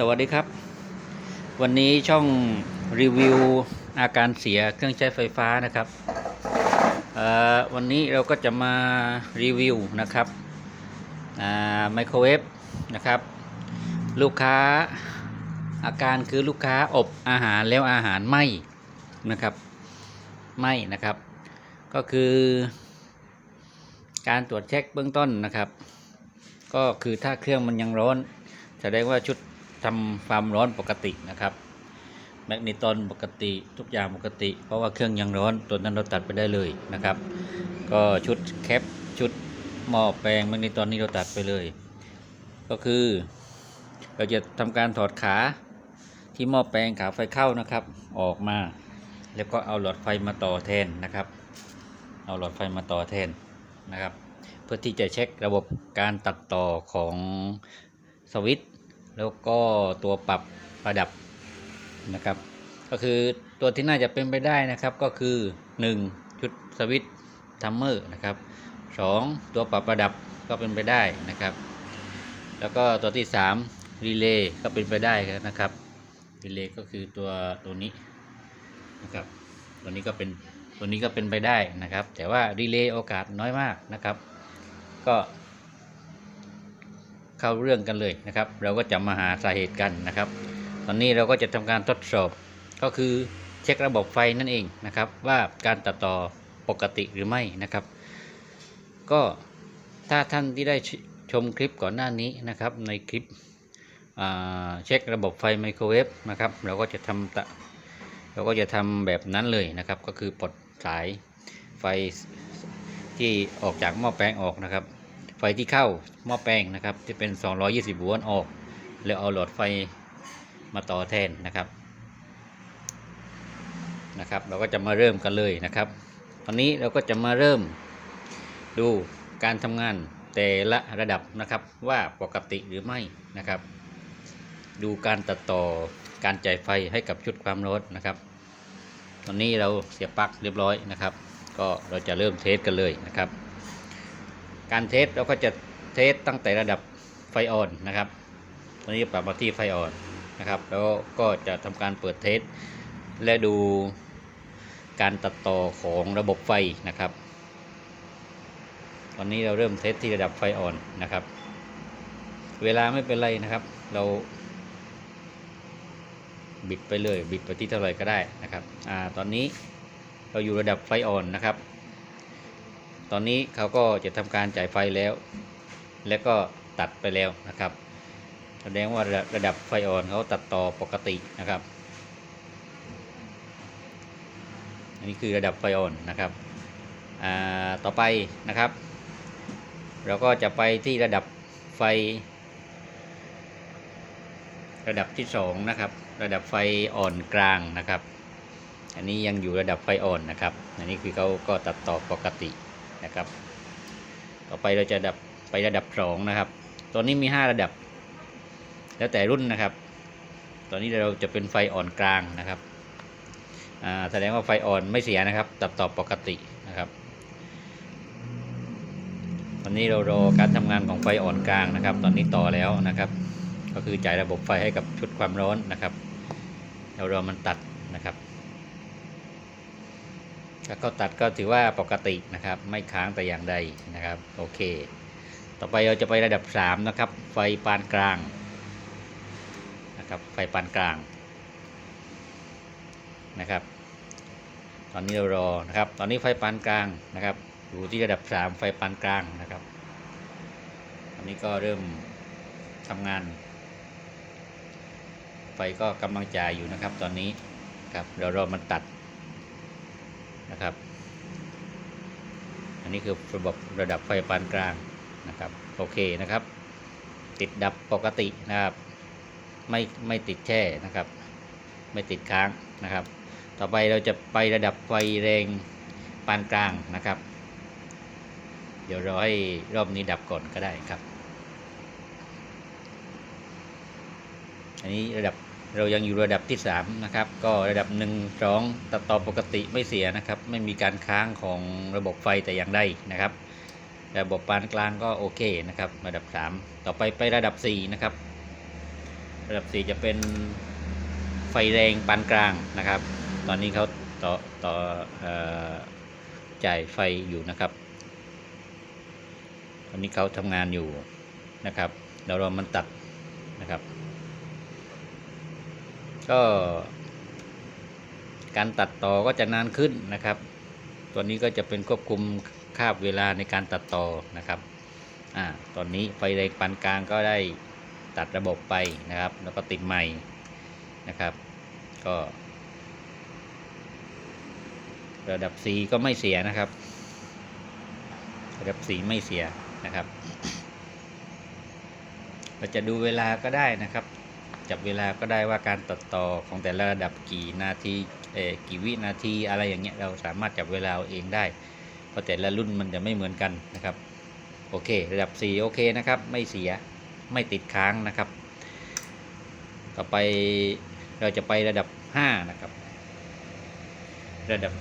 สวัสดีครับ วันนี้ช่องรีวิวอาการเสียเครื่องใช้ไฟฟ้านะครับวันนี้เราก็จะมารีวิวนะครับไมโครเวฟนะครับ ลูกค้าอาการคือลูกค้าอบอาหารแล้วอาหารไหม้นะครับไหม้นะครับ ก็คือ การตรวจเช็คเบื้องต้นนะครับ ก็คือถ้าเครื่องมันยังร้อนแสดงว่าชุด ทำความร้อนปกตินะครับแมกนีตอนปกติทุกอย่างปกติ เพราะว่าเครื่องยังร้อนตัวนั้นเราตัดไปได้เลยนะครับ ก็ชุดแคปชุดหม้อแปลงแมกนีตอนนี้เราตัดไปเลย ก็คือเราจะทำการถอดขาที่หม้อแปลงขาไฟเข้านะครับ ออกมา แล้วก็เอาหลอดไฟมาต่อแทนนะครับ เอาหลอดไฟมาต่อแทนนะครับ เพื่อที่จะเช็คระบบการตัดต่อของสวิตช์ แล้วก็ตัวปรับระดับนะครับ ก็คือตัวที่น่าจะเป็นไปได้นะครับก็คือ 1 ชุดสวิตช์ทัมเมอร์นะครับ 2 ตัวปรับระดับก็เป็นไปได้นะครับ แล้วก็ตัวที่3รีเลย์ก็เป็นไปได้นะครับรีเลย์ก็คือตัวตัวนี้นะครับ ตัวนี้ก็เป็นตัวนี้ก็เป็นไปได้นะครับ แต่ว่ารีเลย์โอกาสน้อยมากนะครับ ก็ เข้าเรื่องกันเลยนะครับ เราก็จะมาหาสาเหตุกันนะครับ ตอนนี้เราก็จะทำการทดสอบก็คือเช็คระบบไฟนั่นเองนะครับ ว่าการตัดต่อปกติหรือไม่นะครับ ก็ถ้าท่านที่ได้ชมคลิปก่อนหน้านี้นะครับ ในคลิปเช็คระบบไฟไมโครเวฟนะครับ เราก็จะทำตะเราก็จะทำแบบนั้นเลยนะครับ ก็คือปลดสายไฟที่ออกจากหม้อแปลงออกนะครับ ไฟที่เข้าหม้อแปลงนะครับจะเป็น 220 โวลต์ออก แล้วเอาหลอดไฟมาต่อแทนนะครับนะครับ เราก็จะมาเริ่มกันเลยนะครับ ตอนนี้เราก็จะมาเริ่มดูการทำงานแต่ละระดับนะครับว่าปกติหรือไม่นะครับ ดูการตัดต่อการจ่ายไฟให้กับชุดความร้อนนะครับ ตอนนี้เราเสียบปลั๊กเรียบร้อยนะครับ ก็เราจะเริ่มเทสกันเลยนะครับ การเทสเราก็จะเทสตั้งแต่ระดับไฟอ่อนนะครับ ตอนนี้ปรับมาที่ไฟอ่อนนะครับ แล้วก็จะทำการเปิดเทสและดูการตัดต่อของระบบไฟนะครับ ตอนนี้เราเริ่มเทสที่ระดับไฟอ่อนนะครับ เวลาไม่เป็นไรนะครับ เราบิดไปเลย บิดไปที่เท่าไหร่ก็ได้นะครับ อ่า ตอนนี้เราอยู่ระดับไฟอ่อนนะครับ ตอนนี้เขาก็จะทำการจ่ายไฟแล้ว แล้วก็ตัดไปแล้วนะครับ แสดงว่าระดับระดับไฟอ่อนเขาตัดต่อปกตินะครับ อันนี้คือระดับไฟอ่อนนะครับอ่าต่อไปนะครับ เราก็จะไปที่ระดับไฟ ระดับที่สองนะครับ ระดับไฟอ่อนกลางนะครับ อันนี้ยังอยู่ระดับไฟอ่อนนะครับ อันนี้คือเขาก็ตัดต่อปกติ นะครับ ต่อไปเราจะดับไประดับสองนะครับตัวนี้มี5ระดับ แล้วแต่รุ่นนะครับ ตอนนี้เราจะเป็นไฟอ่อนกลางนะครับแสดงว่าไฟอ่อนไม่เสียนะครับ ตัดต่อปกตินะครับตอนนี้เรารอการทำงานของไฟอ่อนกลางนะครับ ตอนนี้ต่อแล้วนะครับ ก็คือจ่ายระบบไฟให้กับชุดความร้อนนะครับเรารอมันตัดนะครับ ถ้าเขาตัดก็ถือว่าปกตินะครับ ไม่ค้างแต่อย่างใดนะครับ โอเค ต่อไปเราจะไประดับ 3 นะครับ ไฟปานกลางนะครับไฟปานกลางนะครับ ตอนนี้เรารอนะครับ ตอนนี้ไฟปานกลางนะครับอยู่ที่ระดับ 3 ไฟปานกลางนะครับตอนนี้ก็เริ่มทำงาน ไฟก็กำลังจ่ายอยู่นะครับ ตอนนี้ครับเรารอมันตัด นะครับ อันนี้คือระบบระดับไฟปานกลางนะครับ โอเคนะครับ ติดดับปกตินะครับ ไม่ไม่ติดแช่นะครับ ไม่ติดค้างนะครับ ต่อไปเราจะไประดับไฟแรงปานกลางนะครับ เดี๋ยวรอให้รอบนี้ดับก่อนก็ได้ครับ อันนี้ระดับ เรายังอยู่ระดับที่ 3 นะครับ ก็ระดับ 1 2ตัดต่อปกติไม่เสียนะครับ ไม่มีการค้างของระบบไฟแต่อย่างใดนะครับ ระบบปานกลางก็โอเคนะครับ ระดับ 3 ต่อไปไประดับ 4 นะครับ ระดับ 4 จะเป็นไฟแรงปานกลางนะครับ ตอนนี้เขาต่อต่ออจ่ายไฟอยู่นะครับ ตอนนี้เขาทำงานอยู่นะครับเดี๋ยวเรามันตัดนะครับ ก็ การตัดต่อก็จะนานขึ้นนะครับ ตัวนี้ก็จะเป็นควบคุมคาบเวลาในการตัดต่อนะครับอ่าตอนนี้ไฟแรงปานกลางก็ได้ตัดระบบไปนะครับ แล้วก็ติดใหม่นะครับ ก็ ระดับ C ก็ไม่เสียนะครับ ระดับ C ไม่เสียนะครับเราจะดูเวลาก็ได้นะครับ จับเวลาก็ได้ว่าการตัดต่อของแต่ละระดับกี่นาทีเอ่อกี่วินาทีอะไรอย่างเงี้ยเราสามารถจับเวลาเองได้ เพราะแต่ละรุ่นมันจะไม่เหมือนกันนะครับโอเค ระดับ 4 โอเคนะครับ ไม่เสียไม่ติดค้างนะครับ ต่อไปเราจะไประดับ 5 นะครับ ระดับ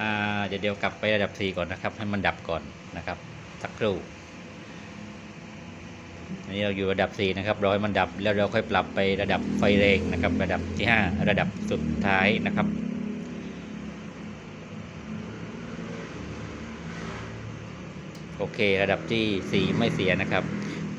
อ่าเดี๋ยวเดี๋ยวกลับไประดับ 4 ก่อนนะครับ ให้มันดับก่อนนะครับ สักครู่ อันนี้เราอยู่ระดับ 4 นะครับรอให้มันดับแล้วเราค่อยปรับไประดับไฟแรงนะครับ ระดับที่ 5 ระดับสุดท้ายนะครับโอเค ระดับที่ 4 ไม่เสียนะครับ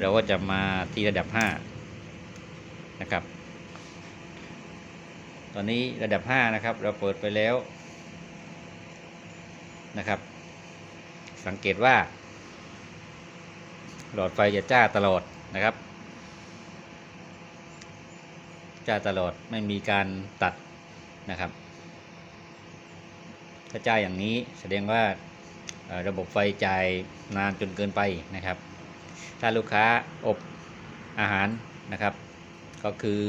เราก็จะมาที่ระดับ 5 นะครับ ตอนนี้ระดับ 5 นะครับ เราเปิดไปแล้วนะครับ สังเกตว่า หลอดไฟจะจ้าตลอดนะครับ จ้าตลอดไม่มีการตัดนะครับ ถ้าจ้าอย่างนี้แสดงว่าระบบไฟจ่ายนานจนเกินไปนะครับ ถ้าลูกค้าอบอาหารนะครับ ก็คือ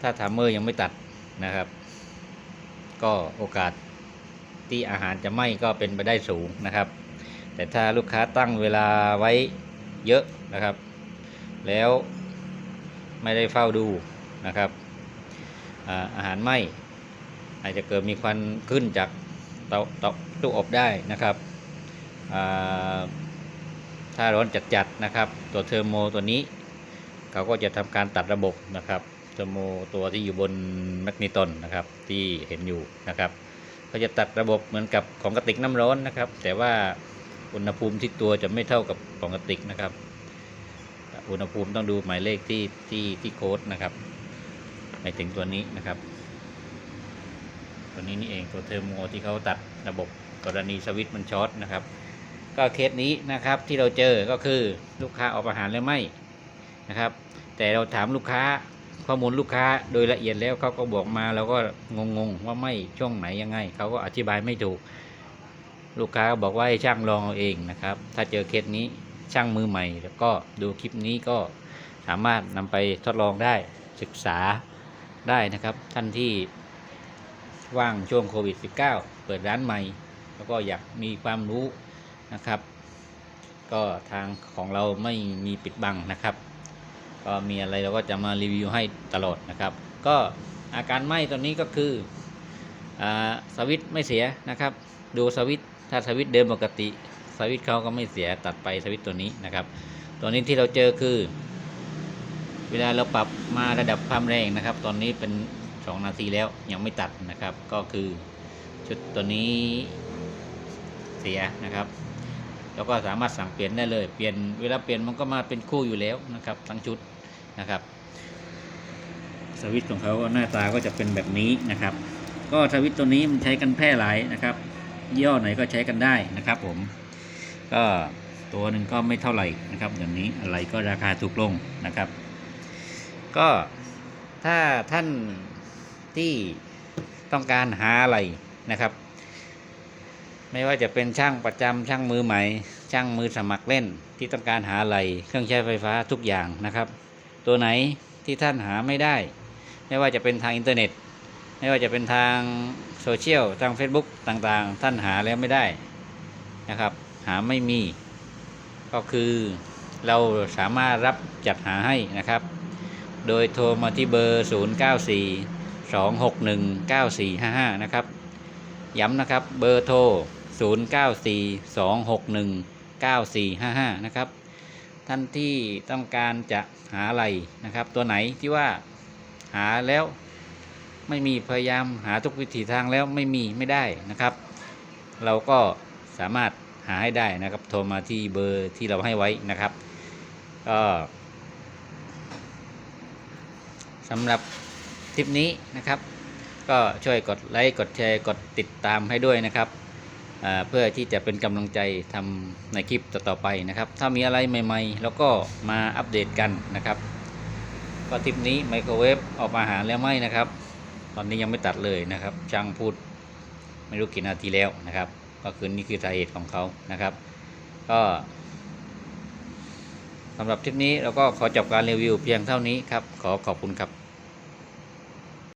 ถ้าทามเมอร์ยังไม่ตัดนะครับ ก็โอกาสที่อาหารจะไหม้ก็เป็นไปได้สูงนะครับ แต่ถ้าลูกค้าตั้งเวลาไว้เยอะนะครับ แล้วไม่ได้เฝ้าดูนะครับ อาหารไหม้อาจจะเกิดมีควันขึ้นจากเตาเตาตู้อบได้นะครับถ้าร้อนจัดๆนะครับ ตัวเทอร์โมตัวนี้ เขาก็จะทำการตัดระบบนะครับเทอร์โมตัวที่อยู่บนแมกนีตอนนะครับที่เห็นอยู่นะครับเขาจะตัดระบบเหมือนกับของกระติกน้ำร้อนนะครับ แต่ว่า อุณหภูมิที่ตัวจะไม่เท่ากับของกระติกนะครับ อุณหภูมิต้องดูหมายเลขที่ที่ที่โค้ดนะครับหมายถึงตัวนี้นะครับ ตัวนี้นี่เองตัวเทอร์โมที่เขาตัดระบบกรณีสวิตช์มันช็อตนะครับ ก็เคสนี้นะครับที่เราเจอก็คือลูกค้าออกอาหารแล้วไม่นะครับ แต่เราถามลูกค้าข้อมูลลูกค้าโดยละเอียดแล้วเขาก็บอกมาเราก็งงๆว่าไม่ช่วงไหนยังไงเขาก็อธิบายไม่ถูก ลูกค้าก็บอกว่าให้ช่างลองเอาเองนะครับ ถ้าเจอเคสนี้ช่างมือใหม่ แล้วก็ดูคลิปนี้ก็สามารถนำไปทดลองได้ศึกษาได้นะครับ ท่านที่ว่างช่วงโควิด -19 เปิดร้านใหม่ แล้วก็อยากมีความรู้นะครับ ก็ทางของเราไม่มีปิดบังนะครับ ก็มีอะไรเราก็จะมารีวิวให้ตลอดนะครับ ก็อาการไหม้ตัวนี้ก็คืออสวิตไม่เสียนะครับ ดูสวิต ถ้าสวิตเดิมปกติ สวิตเขาก็ไม่เสียตัดไปสวิตตัวนี้นะครับ ตัวนี้ที่เราเจอคือ เวลาเราปรับมาระดับความแรงนะครับ ตอนนี้เป็น 2 นาทีแล้วยังไม่ตัดนะครับ ก็คือชุดตัวนี้เสียนะครับแล้วก็สามารถสั่งเปลี่ยนได้เลย เปลี่ยนเวลาเปลี่ยนมันก็มาเป็นคู่อยู่แล้วนะครับ ทั้งชุดนะครับ สวิตช์ของเขาหน้าตาก็จะเป็นแบบนี้นะครับ ก็สวิตช์ตัวนี้มันใช้กันแพร่หลายนะครับ ยี่ห้อไหนก็ใช้กันได้นะครับผม ก็ตัวหนึ่งก็ไม่เท่าไหร่นะครับอย่างนี้อะไรก็ราคาถูกลงนะครับ ก็ถ้าท่านที่ต้องการหาอะไรนะครับ ไม่ว่าจะเป็นช่างประจำช่างมือใหม่ ช่างมือสมัครเล่นที่ต้องการหาอะไรเครื่องใช้ไฟฟ้าทุกอย่างนะครับ ตัวไหนที่ท่านหาไม่ได้ ไม่ว่าจะเป็นทางอินเทอร์เน็ต ไม่ว่าจะเป็นทาง โซเชียลทาง Facebook ต่างๆ ท่านหาแล้วไม่ได้นะครับ หาไม่มี ก็คือเราสามารถรับจัดหาให้นะครับ โดยโทรมาที่เบอร์ 094 261 9455 นะครับ ย้ำนะครับเบอร์โทร 094 261 9455 นะครับ ท่านที่ต้องการจะหาอะไรนะครับ ตัวไหนที่ว่าหาแล้ว ไม่มีพยายามหาทุกวิถีทางแล้วไม่มีไม่ได้นะครับ เราก็สามารถหาให้ได้นะครับ โทรมาที่เบอร์ที่เราให้ไว้นะครับก็สำหรับทริปนี้นะครับ ก็ช่วยกดไลค์กดแชร์กดติดตามให้ด้วยนะครับเพื่อที่จะเป็นกำลังใจทำในคลิปต่อๆไปนะครับ ถ้ามีอะไรใหม่ๆ แล้วก็มาอัปเดตกันนะครับ ก็ทริปนี้ไมโครเวฟออกมาหารแล้วไหมนะครับ ตอนนี้ยังไม่ตัดเลยนะครับ ช่างพูดไม่รู้กี่นาทีแล้วนะครับ ก็คือนี่คือสาเหตุของเขานะครับ ก็สำหรับคลิปนี้เราก็ขอจบการรีวิวเพียงเท่านี้ครับ ขอขอบคุณครับ